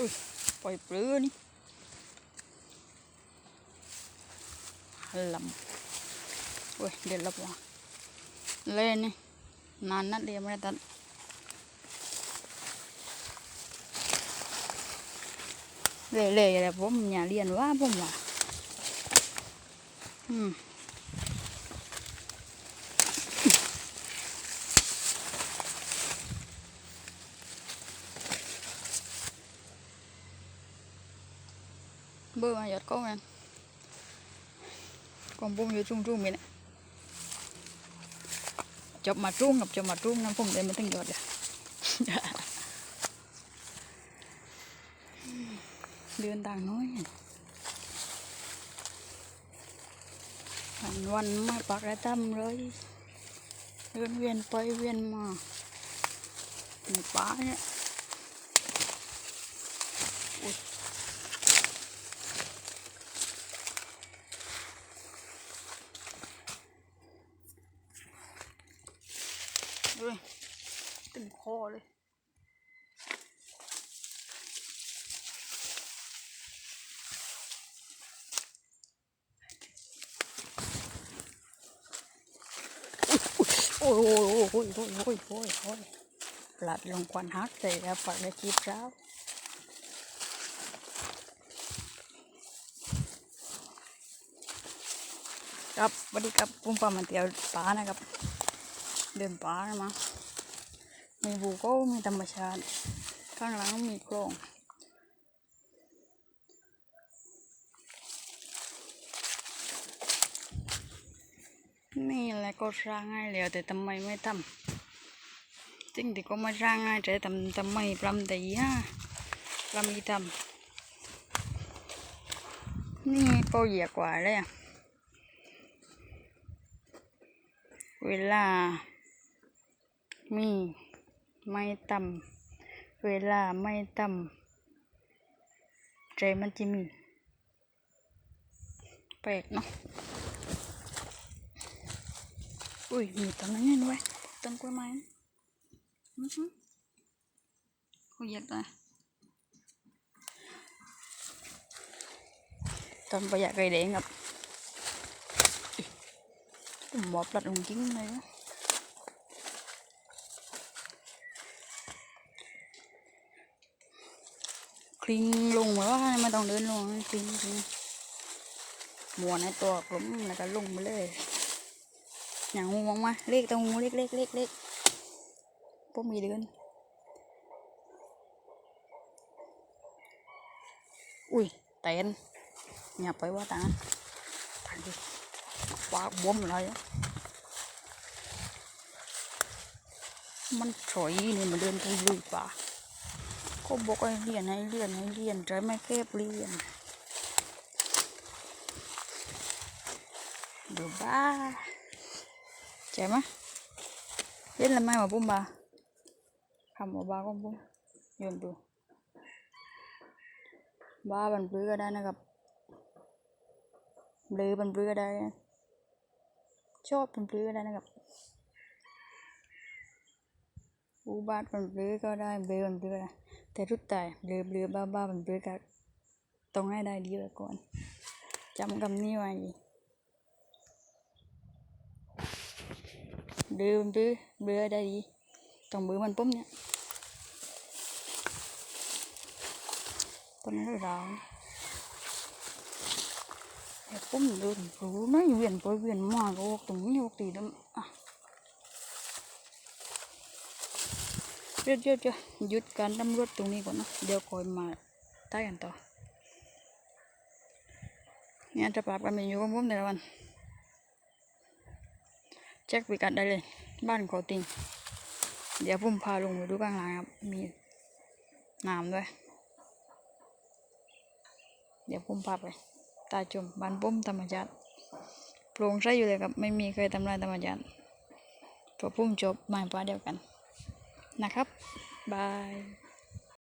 อุ้ยปล่อยปลื้อนี่ลำอุ้ยเดี๋ยวลับว่ะเล่นนี่นานนัดเดียวไม่ได้ตัดเล่เล่อะไรผมอย่าเรียนว่าผมว่าอืม bơ mà giọt con này còn bông vô trung trung mình này chụp mà trung ngập, chụp mà trung năm phùng để mình tinh giọt rồi đơn tàng nói hành văn mà bạc ra tâm rồi. Đơn viên bay viên mà. Mình bá nhé เฮ้ยตึงคอเลยโอ้ยโอ้ยโอ้ยโอ้ยโอ้ยโอ้ยโอ้ยโอ้ยหลัดลงควันฮักใส่แล้วปลอกได้จีบเช้าครับสวัสดีครับปุ้มปลามันเตียวป้านะครับ เดินป่ามา มีภูเขามีธรรมชาติ ข้างหลังมีคลองนี่แหละก็สร้างให้แล้วแต่ทำไมไม่ทำจริงที่ก็มาสร้างให้แต่ทำทำไมปลำแต่ยาปลำอีทำนี่ก็เหยียกว่าเลยอะเวลา มีไม่ต่ำเวลาไม่ต่ำใจมันจะมี แปลกเนาะอุ้ยมีต้นนั้นไว้ยต้นกล้วยไม้นะอือหือเขาเหยียดเลยต้นประหยัดไก่แดงครับผมอกปลัดลงกิ้งเลยวะ ลิงลงมาว่าไม่ต้องเดินลงคลิงคลิงหมวนในตัวกลมแล้วก็ลงมาเลยอย่างงูมองมาเล็กตรงงูเล็กเล็กเล็กเล็กพวกมีเดินอุ้ยเต้นอย่าไปว่าตาตาดิว่าบวมเลยอะมันถอยนี่มันเดินไปลุยป่า ก็บอกให้เรียนให้เรียนให้เรียนใจไม่แคบเรียนดูบ้าใจไหมเล่นละไม่มาปุ้มบ้าคำว่าบ้าก็ปุ้มโยนดูบ้าบันปลื้อก็ได้นะครับเบลือบันปลื้อก็ได้ ชอบบันปลื้อก็ได้นะครับอูบาดบันปลื้อก็ได้เบลือบันปลื้อก็ได้ แต่ทุกแต่เบลือเบลือบ้าบ้าบันปลื้อก็ต้องให้ได้ดีไว้ก่อนจำคำนี้ไว้เบลือเบันปลื้อเบลือได้ดีต้องเบลือมันปุ๊บเนี่ยตอนนั้นเราปุ๊บเดินรู้นะเวียนไปเวียนมาก็ออกตรงนี้ออกตีดำอะ ดี๋ยวเดี๋ยวเดี๋ยวหยุดการตำรวจตรงนี้ก่อนนะเดี๋ยวคอยมาใต้กันต่อเนี่ยจะปราบกันเป็นอยู่กับผมแต่ละวันเช็คพิกัดได้เลย บ้านขอติงเดี๋ยวผมพาลงไปดูข้างหลังครับมีน้ำด้วย เดี๋ยวผมพาไป ตาจมบ้านผมธรรมชาติโปร่งใสอยู่เลยครับ ไม่มีใครทำลายธรรมชาติพอผมจบมาป่าเดียวกัน นะครับบาย